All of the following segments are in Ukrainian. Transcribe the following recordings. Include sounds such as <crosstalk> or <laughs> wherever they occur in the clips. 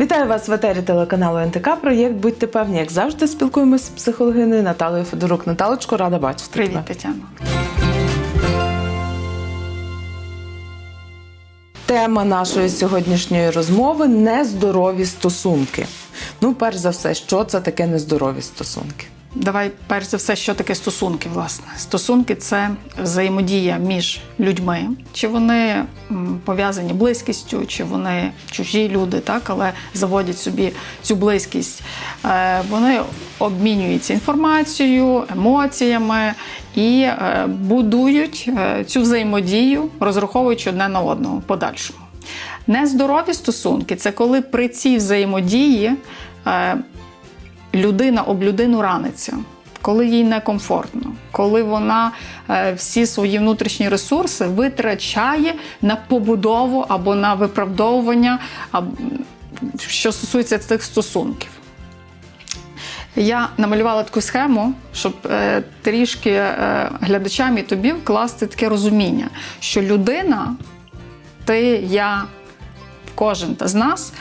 Вітаю вас в етері телеканалу НТК. Проєкт Будьте певні, як завжди, спілкуємося з психологиною Наталою Федорук. Наталочко, рада бачити. Привіт, тебе. Тетяна. Тема нашої сьогоднішньої розмови нездорові стосунки. Ну, перш за все, що це таке нездорові стосунки? Давай перш за все, що таке стосунки, власне. Стосунки це взаємодія між людьми, чи вони пов'язані близькістю, чи вони чужі люди, так, але заводять собі цю близькість. Е, Вони обмінюються інформацією, емоціями і е, будують е, цю взаємодію, розраховуючи одне на одного подальшому. Нездорові стосунки це коли при цій взаємодії людина об людину раниться, коли їй некомфортно, коли вона е, всі свої внутрішні ресурси витрачає на побудову або на виправдовування, що стосується цих стосунків. Я намалювала таку схему, щоб е, трішки е, глядачам і тобі вкласти таке розуміння, що людина, ти, я, кожен з нас,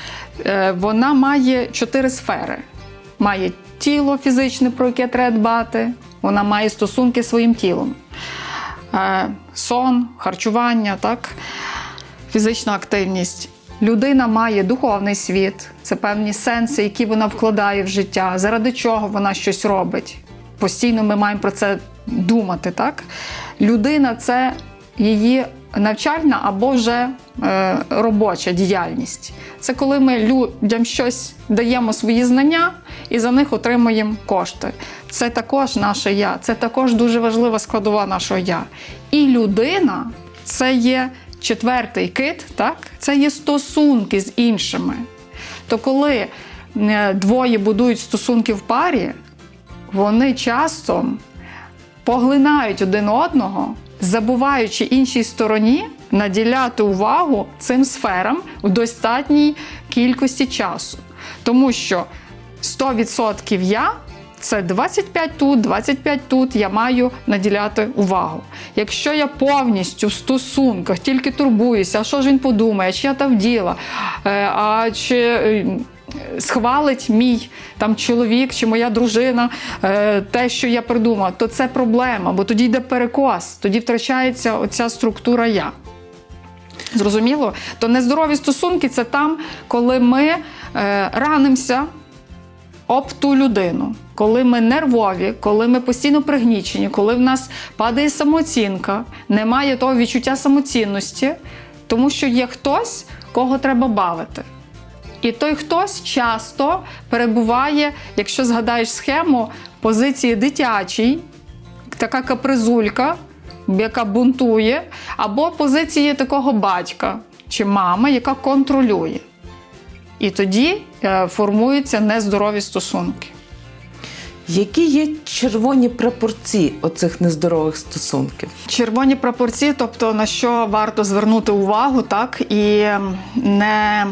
е, вона має чотири сфери. Має тіло фізичне, про яке треба дбати, вона має стосунки зі своїм тілом. Е, Сон, харчування, так? фізична активність. Людина має духовний світ, це певні сенси, які вона вкладає в життя, заради чого вона щось робить. Постійно ми маємо про це думати. Так? Людина це її навчальна або вже е, робоча діяльність. Це коли ми людям щось даємо свої знання і за них отримуємо кошти. Це також наше я, це також дуже важлива складова нашого я. І людина це є четвертий кит, так? це є стосунки з іншими. То коли е, двоє будують стосунки в парі, вони часто поглинають один одного, забуваючи іншій стороні наділяти увагу цим сферам в достатній кількості часу. Тому що 100% я це 25 тут, 25 тут я маю наділяти увагу. Якщо я повністю в стосунках тільки турбуюся, а що ж він подумає, чи я там вділа, е, а чи е, схвалить мій там чоловік чи моя дружина е, те, що я придумала, то це проблема, бо тоді йде перекос, тоді втрачається оця структура я. Зрозуміло? То нездорові стосунки це там, коли ми е, ранимося об ту людину, коли ми нервові, коли ми постійно пригнічені, коли в нас падає самооцінка, немає того відчуття самоцінності, тому що є хтось, кого треба бавити. І той хтось часто перебуває, якщо згадаєш схему, в позиції дитячій, така капризулька, яка бунтує, або позиції такого батька чи мами, яка контролює. І тоді е, формуються нездорові стосунки. Які є червоні прапорці оцих нездорових стосунків? Червоні прапорці, тобто на що варто звернути увагу, так і не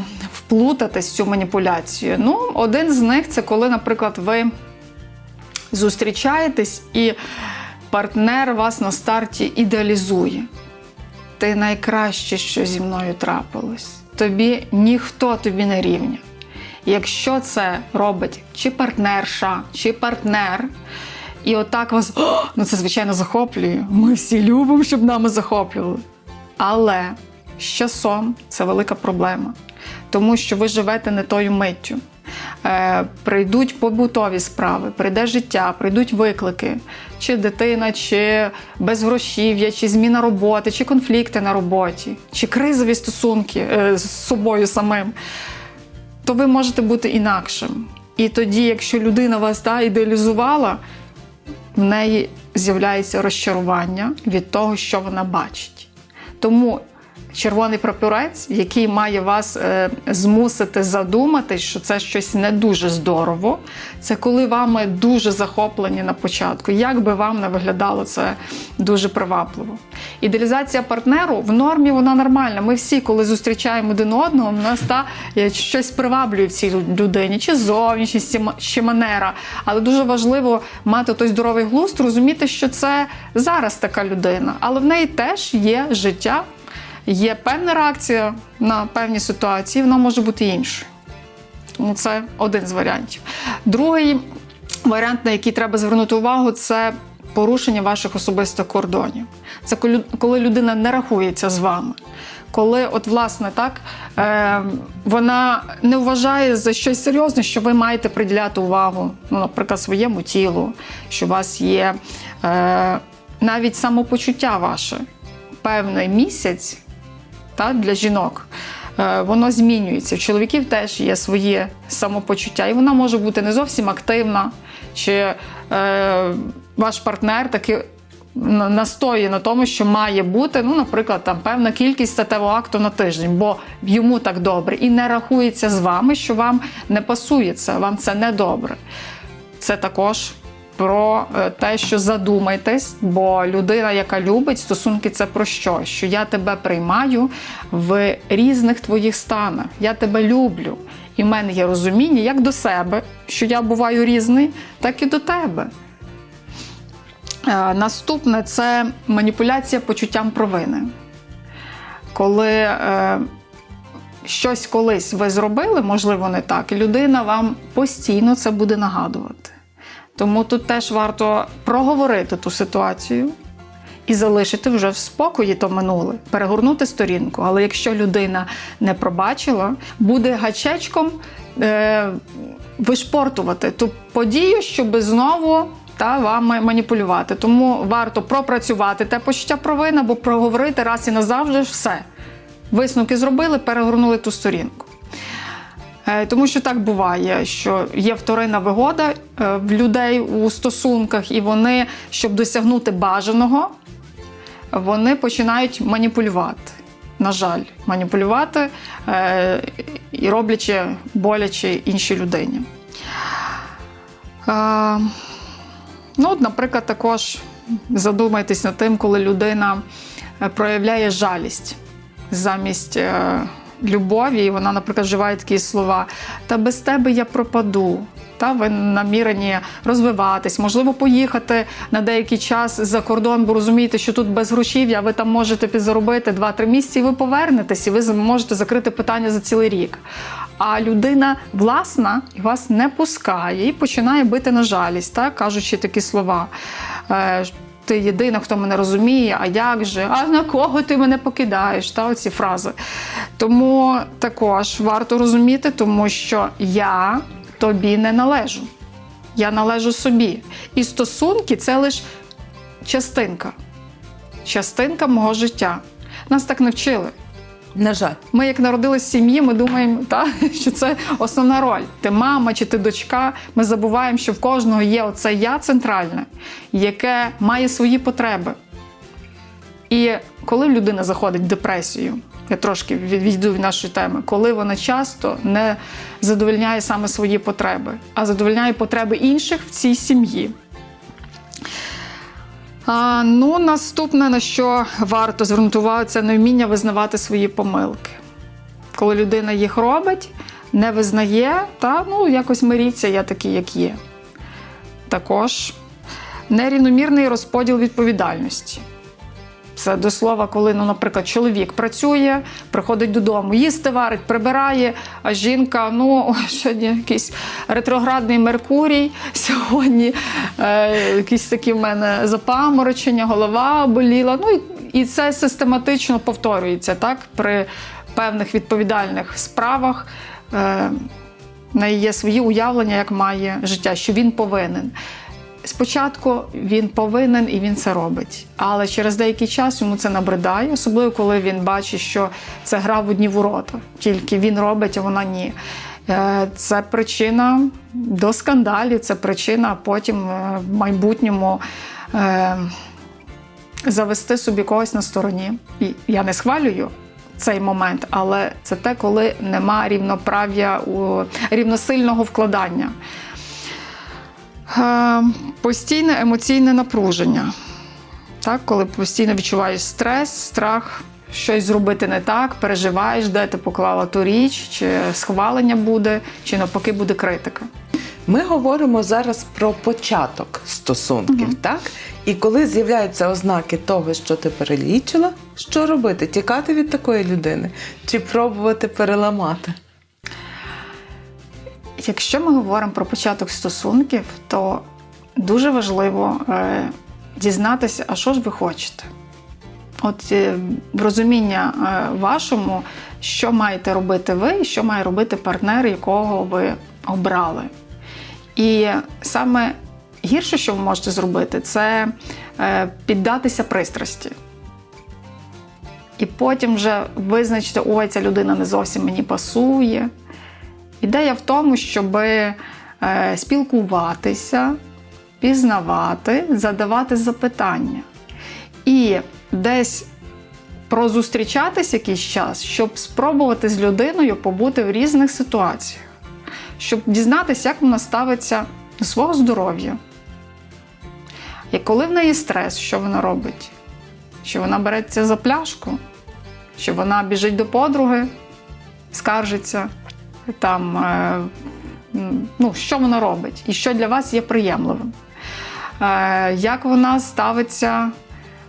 вплутатись в цю маніпуляцію. Ну, один з них це коли, наприклад, ви зустрічаєтесь і партнер вас на старті ідеалізує. Ти найкраще, що зі мною трапилось. Тобі ніхто тобі не рівня. Якщо це робить чи партнерша, чи партнер, і отак вас, «О, ну це звичайно захоплює. Ми всі любимо, щоб нами захоплювали. Але з часом це велика проблема, тому що ви живете не тою миттю. Е, прийдуть побутові справи, прийде життя, прийдуть виклики, чи дитина, чи безгрошів'я, чи зміна роботи, чи конфлікти на роботі, чи кризові стосунки е, з собою самим то ви можете бути інакшим. І тоді, якщо людина вас та, ідеалізувала, в неї з'являється розчарування від того, що вона бачить. Тому червоний прапорець, який має вас е, змусити задуматись, що це щось не дуже здорово, це коли вами дуже захоплені на початку. Як би вам не виглядало це дуже привабливо. Ідеалізація партнеру в нормі вона нормальна. Ми всі, коли зустрічаємо один одного, в нас та е, щось приваблює в цій людині, чи зовнішність, чи манера. Але дуже важливо мати той здоровий глузд, розуміти, що це зараз така людина, але в неї теж є життя, є певна реакція на певні ситуації, вона може бути іншою. Ну, це один з варіантів. Другий варіант, на який треба звернути увагу, це порушення ваших особистих кордонів. Це коли людина не рахується з вами. Коли, от, власне, так, е, вона не вважає за щось серйозне, що ви маєте приділяти увагу, ну, наприклад, своєму тілу, що у вас є е, навіть самопочуття ваше певний місяць та, для жінок. е, Воно змінюється. В чоловіків теж є своє самопочуття, і вона може бути не зовсім активна, чи е, ваш партнер таки на- настоює на тому, що має бути, ну, наприклад, там певна кількість статевого акту на тиждень, бо йому так добре, і не рахується з вами, що вам не пасує це, вам це не добре. Це також про е, те, що задумайтесь, бо людина, яка любить стосунки, це про що? Що я тебе приймаю в різних твоїх станах. Я тебе люблю. І в мене є розуміння як до себе, що я буваю різний, так і до тебе. Е, Наступне це маніпуляція почуттям провини. Коли е, щось колись ви зробили, можливо, не так, і людина вам постійно це буде нагадувати. Тому тут теж варто проговорити ту ситуацію і залишити вже в спокої то минуле, перегорнути сторінку. Але якщо людина не пробачила, буде гачечком е, вишпортувати ту подію, щоб знову та вам маніпулювати. Тому варто пропрацювати те почуття провини або проговорити раз і назавжди все. Висновки зробили, перегорнули ту сторінку. Е, Тому що так буває, що є вторинна вигода е, в людей у стосунках, і вони, щоб досягнути бажаного, вони починають маніпулювати. На жаль, маніпулювати е, і роблячи боляче іншій людині. Ну, наприклад, також задумайтесь над тим, коли людина проявляє жалість замість любові, і вона, наприклад, вживає такі слова: та без тебе я пропаду. Та ви намірені розвиватись, можливо, поїхати на деякий час за кордон, бо розумієте, що тут без грошів'я ви там можете підзаробити 2-3 місяці, і ви повернетесь, і ви можете закрити питання за цілий рік. А людина власна вас не пускає і починає бити на жалість, так кажучи такі слова. Ти єдина, хто мене розуміє, а як же? А на кого ти мене покидаєш? Та оці фрази. Тому також варто розуміти, тому що я тобі не належу. Я належу собі. І стосунки це лише частинка. Частинка мого життя. Нас так навчили. На жаль. Ми, як народились в сім'ї, ми думаємо, та, <laughs> що це основна роль. Ти мама чи ти дочка. Ми забуваємо, що в кожного є оце я центральне, яке має свої потреби. І коли людина заходить в депресію, я трошки від- відійду від нашої теми, коли вона часто не задовольняє саме свої потреби, а задовольняє потреби інших в цій сім'ї. А, ну, наступне, на що варто звернути увагу, це невміння визнавати свої помилки. Коли людина їх робить, не визнає, та ну якось миріться, я такий, як є. Також нерівномірний розподіл відповідальності. Це до слова, коли, ну, наприклад, чоловік працює, приходить додому, їсти варить, прибирає, а жінка, ну, <laughs> сьогодні якийсь ретроградний Меркурій, сьогодні е, якісь такі в мене запаморочення, голова боліла. Ну, і, і це систематично повторюється так, при певних відповідальних справах. Е, неї є свої уявлення, як має життя, що він повинен. Спочатку він повинен і він це робить, але через деякий час йому це набридає, особливо коли він бачить, що це гра в одні ворота. Тільки він робить, а вона ні. Е, Це причина до скандалів, це причина потім е, в майбутньому е, завести собі когось на стороні. І я не схвалюю цей момент, але це те, коли нема рівноправ'я у рівносильного вкладання. Е, Постійне емоційне напруження. Так, коли постійно відчуваєш стрес, страх, щось зробити не так, переживаєш, де ти поклала ту річ, чи схвалення буде, чи навпаки буде критика. Ми говоримо зараз про початок стосунків, так? І коли з'являються ознаки того, що ти перелічила, що робити? Тікати від такої людини чи пробувати переламати? Якщо ми говоримо про початок стосунків, то дуже важливо е, дізнатися, а що ж ви хочете. От е, розуміння е, вашому, що маєте робити ви, і що має робити партнер, якого ви обрали. І саме гірше, що ви можете зробити, це е, піддатися пристрасті. І потім вже визначити, ой, ця людина не зовсім мені пасує. Ідея в тому, щоб е, спілкуватися, пізнавати, задавати запитання. І десь прозустрічатись якийсь час, щоб спробувати з людиною побути в різних ситуаціях, щоб дізнатися, як вона ставиться до свого здоров'я. І коли в неї стрес, що вона робить? Що вона береться за пляшку, що вона біжить до подруги, скаржиться, там, е, ну, що вона робить, і що для вас є приємливим. Е, як вона ставиться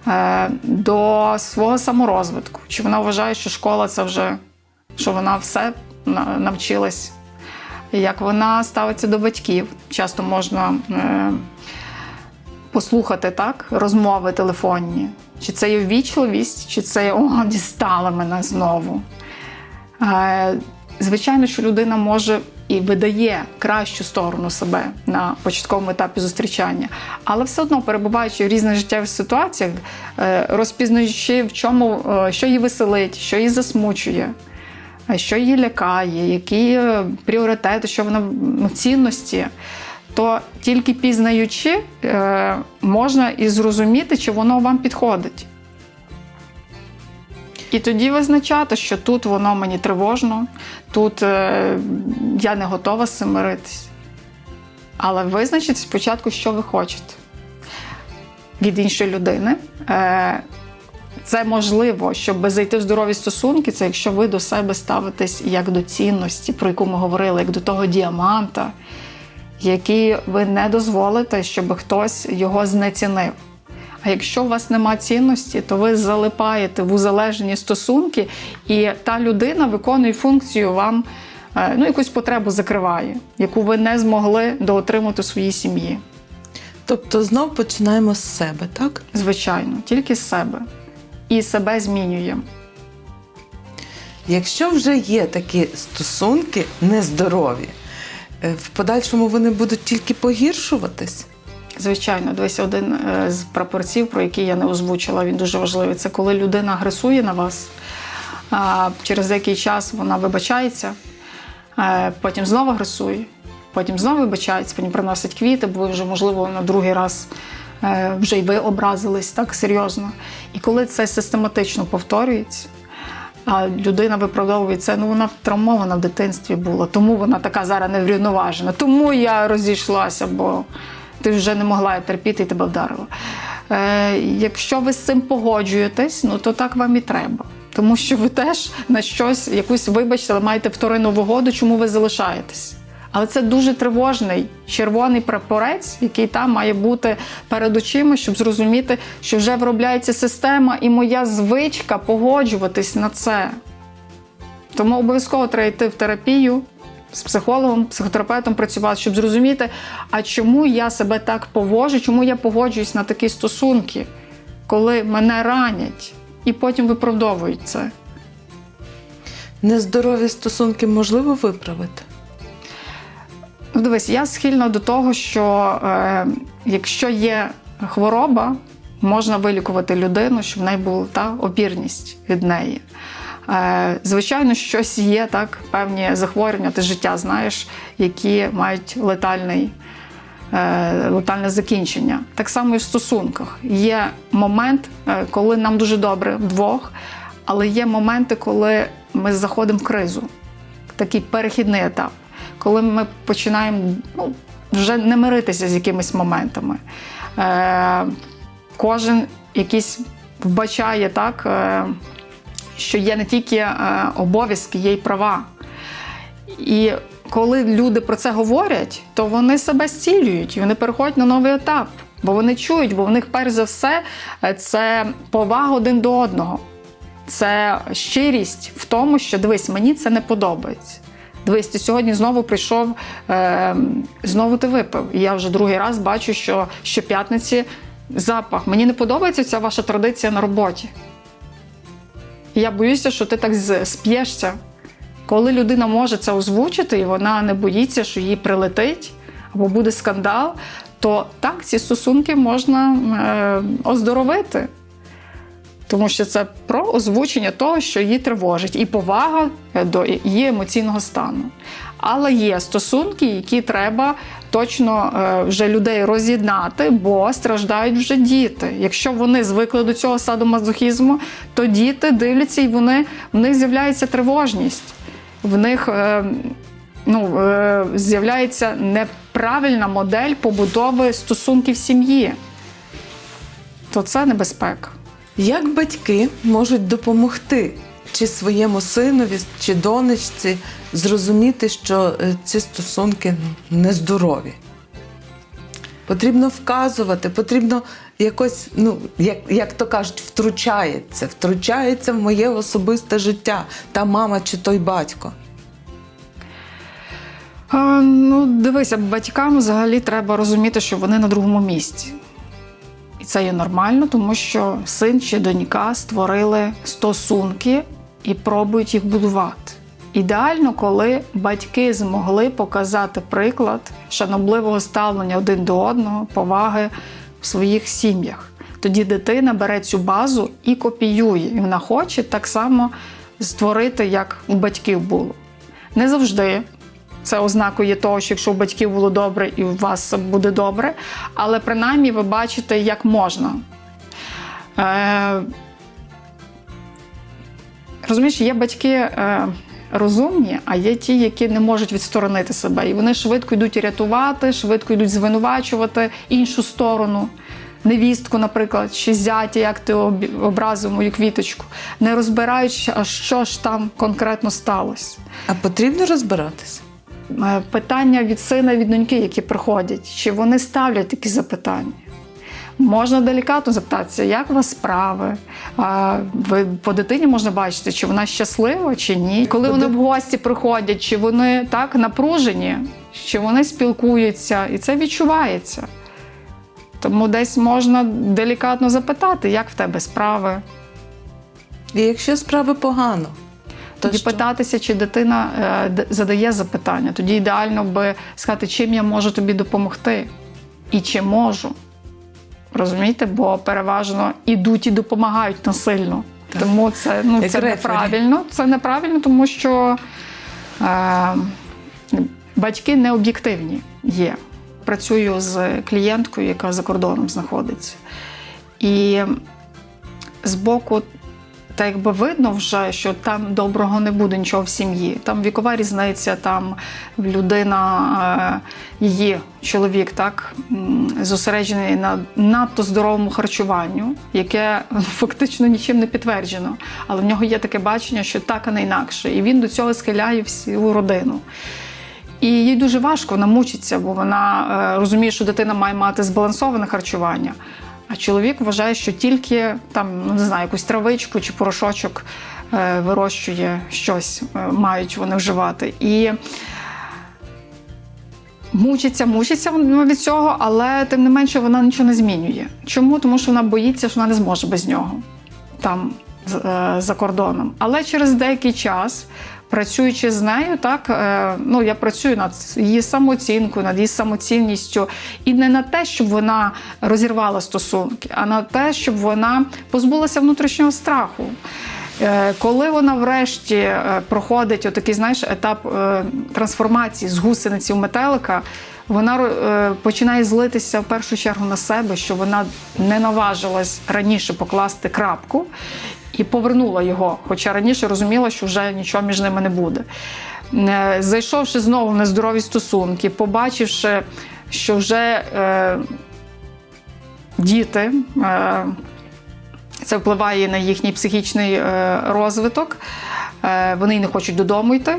е, до свого саморозвитку? Чи вона вважає, що школа це вже що вона все навчилась? Як вона ставиться до батьків? Часто можна послухати так, розмови телефонні. Чи це є ввічливість, чи це о, дістала мене знову. Звичайно, що людина може і видає кращу сторону себе на початковому етапі зустрічання, але все одно, перебуваючи в різних життєвих ситуаціях, е, розпізнаючи, в чому, е, що її веселить, що її засмучує, е, що її лякає, які пріоритети, що вона ну, цінності, то тільки пізнаючи, можна і зрозуміти, чи воно вам підходить. І тоді визначати, що тут воно мені тривожно, тут е, я не готова з цим миритись. Але визначити спочатку, що ви хочете від іншої людини. Е, це можливо, щоб зайти в здорові стосунки, це якщо ви до себе ставитесь як до цінності, про яку ми говорили, як до того діаманта, який ви не дозволите, щоб хтось його знецінив. А якщо у вас нема цінності, то ви залипаєте в узалежні стосунки, і та людина виконує функцію вам, е, ну, якусь потребу закриває, яку ви не змогли доотримати у своїй сім'ї. Тобто знов починаємо з себе, так? Звичайно, тільки з себе. І себе змінюємо. Якщо вже є такі стосунки нездорові, е, в подальшому вони будуть тільки погіршуватись. Звичайно, дивись, один е, з прапорців, про який я не озвучила, він дуже важливий. Це коли людина агресує на вас, через деякий час вона вибачається, е, потім знову агресує, потім знову вибачається, потім приносить квіти, бо ви вже, можливо, на другий раз е, вже й ви образились так серйозно. І коли це систематично повторюється, а людина виправдовує це, ну вона травмована в дитинстві була, тому вона така зараз неврівноважена, тому я розійшлася, бо ти вже не могла терпіти і тебе вдарило. Е, якщо ви з цим погоджуєтесь, ну то так вам і треба. Тому що ви теж на щось, якусь, вибачте, маєте вторинну вигоду, чому ви залишаєтесь. Але це дуже тривожний червоний прапорець, який там має бути перед очима, щоб зрозуміти, що вже виробляється система, і моя звичка погоджуватись на це. Тому обов'язково треба йти в терапію з психологом, психотерапевтом працювати, щоб зрозуміти, а чому я себе так поводжу, чому я погоджуюсь на такі стосунки, коли мене ранять, і потім виправдовують це. Нездорові стосунки можливо виправити. Ну, дивись, я схильна до того, що е, якщо є хвороба, можна вилікувати людину, щоб в неї була та опірність від неї. Е, звичайно, щось є так, певні захворювання, ти життя знаєш, які мають летальний, е, летальне закінчення. Так само і в стосунках. Є момент, е, коли нам дуже добре вдвох, але є моменти, коли ми заходимо в кризу. Такий перехідний етап, коли ми починаємо ну, вже не миритися з якимись моментами. Кожен якийсь вбачає так. Що є не тільки е, обов'язки, є й права. І коли люди про це говорять, то вони себе зцілюють вони переходять на новий етап. Бо вони чують, бо в них перш за все е, це повага один до одного. Це щирість в тому, що дивись, мені це не подобається. Дивись, ти сьогодні знову прийшов, е, знову ти випив. І я вже другий раз бачу, що щоп'ятниці запах. Мені не подобається ця ваша традиція на роботі. Я боюся, що ти так сп'єшся. Коли людина може це озвучити, і вона не боїться, що їй прилетить або буде скандал, то так ці стосунки можна е, оздоровити. Тому що це про озвучення того, що її тривожить, і повага до її емоційного стану. Але є стосунки, які треба точно е, вже людей роз'єднати, бо страждають вже діти. Якщо вони звикли до цього садомазохізму, то діти дивляться і вони в них з'являється тривожність. В них е, ну, е, з'являється неправильна модель побудови стосунків сім'ї. То це небезпека. Як батьки можуть допомогти чи своєму синові, чи донечці зрозуміти, що е, ці стосунки нездорові? Потрібно вказувати, потрібно якось, ну, як, як то кажуть, втручається, втручається в моє особисте життя, та мама чи той батько. А, ну, дивися, батькам взагалі треба розуміти, що вони на другому місці. І це є нормально, тому що син чи донька створили стосунки і пробують їх будувати. Ідеально, коли батьки змогли показати приклад шанобливого ставлення один до одного, поваги в своїх сім'ях. Тоді дитина бере цю базу і копіює. І вона хоче так само створити, як у батьків було. Не завжди це ознакою того, що якщо у батьків було добре і у вас буде добре, але принаймні ви бачите, як можна. Е, розумієш, є батьки е, розумні, а є ті, які не можуть відсторонити себе. І вони швидко йдуть рятувати, швидко йдуть звинувачувати іншу сторону. Невістку, наприклад, чи зятя, як ти образив мою квіточку, не розбираючи, а що ж там конкретно сталося. А потрібно розбиратися? Е, питання від сина, від доньки, які приходять, чи вони ставлять такі запитання. Можна делікатно запитатися, як у вас справи? А, Ви по дитині можна бачити, чи вона щаслива, чи ні. Коли вони в гості приходять, чи вони так напружені, чи вони спілкуються, і це відчувається. Тому десь можна делікатно запитати, як в тебе справи. І якщо справи погано, то Тоді що? питатися, чи дитина е, задає запитання. Тоді ідеально би сказати, чим я можу тобі допомогти і чи можу. Розумієте? Бо переважно ідуть і допомагають насильно. Так. Тому це, ну, Як це рефері. неправильно. Це неправильно, тому що е, батьки не об'єктивні є. Працюю з клієнткою, яка за кордоном знаходиться. І збоку та якби видно вже, що там доброго не буде нічого в сім'ї. Там вікова різниця, там людина, е, її чоловік, так зосереджений на надто здоровому харчуванню, яке <laughs> фактично нічим не підтверджено. Але в нього є таке бачення, що так, а не інакше. І він до цього схиляє всю родину. І їй дуже важко, вона мучиться, бо вона е, розуміє, що дитина має мати збалансоване харчування. А чоловік вважає, що тільки там, ну не знаю, якусь травичку чи порошочок е, вирощує щось, е, мають вони вживати. І мучиться, мучиться від цього, але тим не менше вона нічого не змінює. Чому? Тому що вона боїться, що вона не зможе без нього там е, за кордоном. Але через деякий час, працюючи з нею, так е, ну я працюю над її самооцінкою, над її самоцінністю, і не на те, щоб вона розірвала стосунки, а на те, щоб вона позбулася внутрішнього страху. Е, Коли вона врешті е, проходить отакий, знаєш, етап трансформації з гусениці в метелика, вона починає злитися в першу чергу на себе, що вона не наважилась раніше покласти крапку і повернула його, хоча раніше розуміла, що вже нічого між ними не буде. Е, Зайшовши знову в нездорові стосунки, побачивши, що вже е, діти. Е, це впливає на їхній психічний е, розвиток. Е, Вони не хочуть додому йти.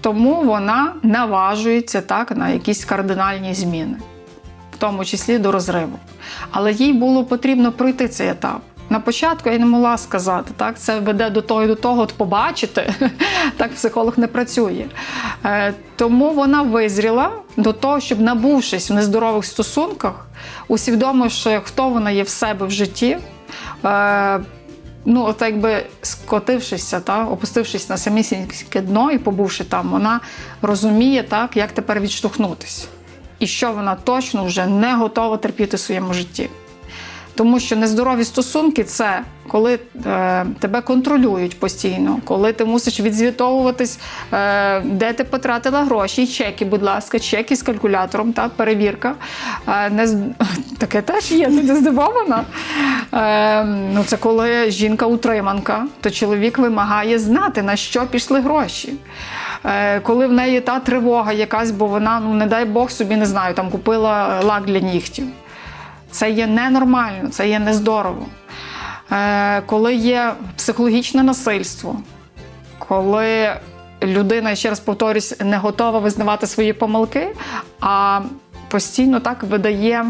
Тому вона наважується так на якісь кардинальні зміни, в тому числі до розриву. Але їй було потрібно пройти цей етап. На початку я не могла сказати, так це веде до того і до того, от побачити. <laughs> Так психолог не працює. Е, Тому вона визріла до того, щоб набувшись в нездорових стосунках, усвідомивши, хто вона є в себе в житті. е, Ну, от якби скотившися, та, опустившись на самісіньке дно і побувши там, вона розуміє, так, як тепер відштовхнутися. І що вона точно вже не готова терпіти в своєму житті. Тому що нездорові стосунки це коли е, тебе контролюють постійно, коли ти мусиш відзвітовуватись, е, де ти потратила гроші, чеки, будь ласка, чеки з калькулятором, так, перевірка. Е, не, <laughs> таке теж є, не здивована. Е, ну, це коли жінка утриманка, то чоловік вимагає знати, на що пішли гроші. Е, коли в неї та тривога якась, бо вона, ну не дай Бог собі не знаю, там купила лак для нігтів. Це є ненормально, це є нездорово. Е, коли є психологічне насильство, коли людина, ще раз повторюсь, не готова визнавати свої помилки, а постійно так видає,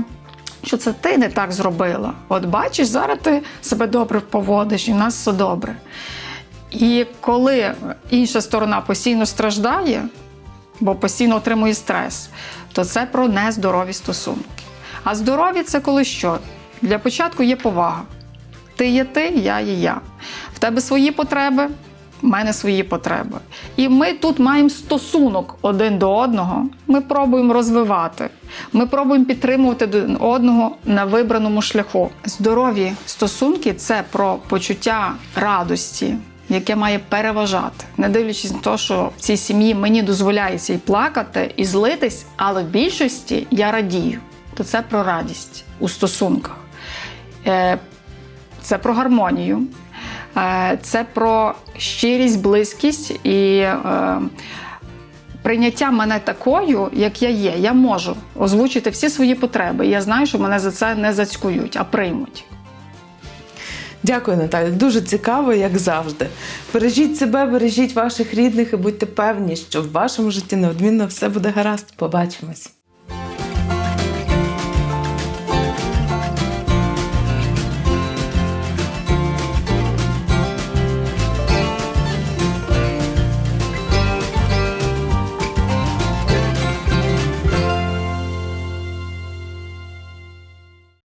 що це ти не так зробила. От бачиш, зараз ти себе добре поводиш, і в нас все добре. І коли інша сторона постійно страждає, бо постійно отримує стрес, то це про нездорові стосунки. А здорові це коли що? Для початку є повага. Ти є ти, я є я. В тебе свої потреби, в мене свої потреби. І ми тут маємо стосунок один до одного. Ми пробуємо розвивати. Ми пробуємо підтримувати один одного на вибраному шляху. Здорові стосунки це про почуття радості, яке має переважати, не дивлячись на те, що в цій сім'ї мені дозволяється і плакати, і злитись, але в більшості я радію. То це про радість у стосунках. Е, Це про гармонію, е, це про щирість, близькість і е, прийняття мене такою, як я є. Я можу озвучити всі свої потреби. Я знаю, що мене за це не зацькують, а приймуть. Дякую, Наталя. Дуже цікаво, як завжди. Бережіть себе, бережіть ваших рідних і будьте певні, що в вашому житті неодмінно все буде гаразд. Побачимось.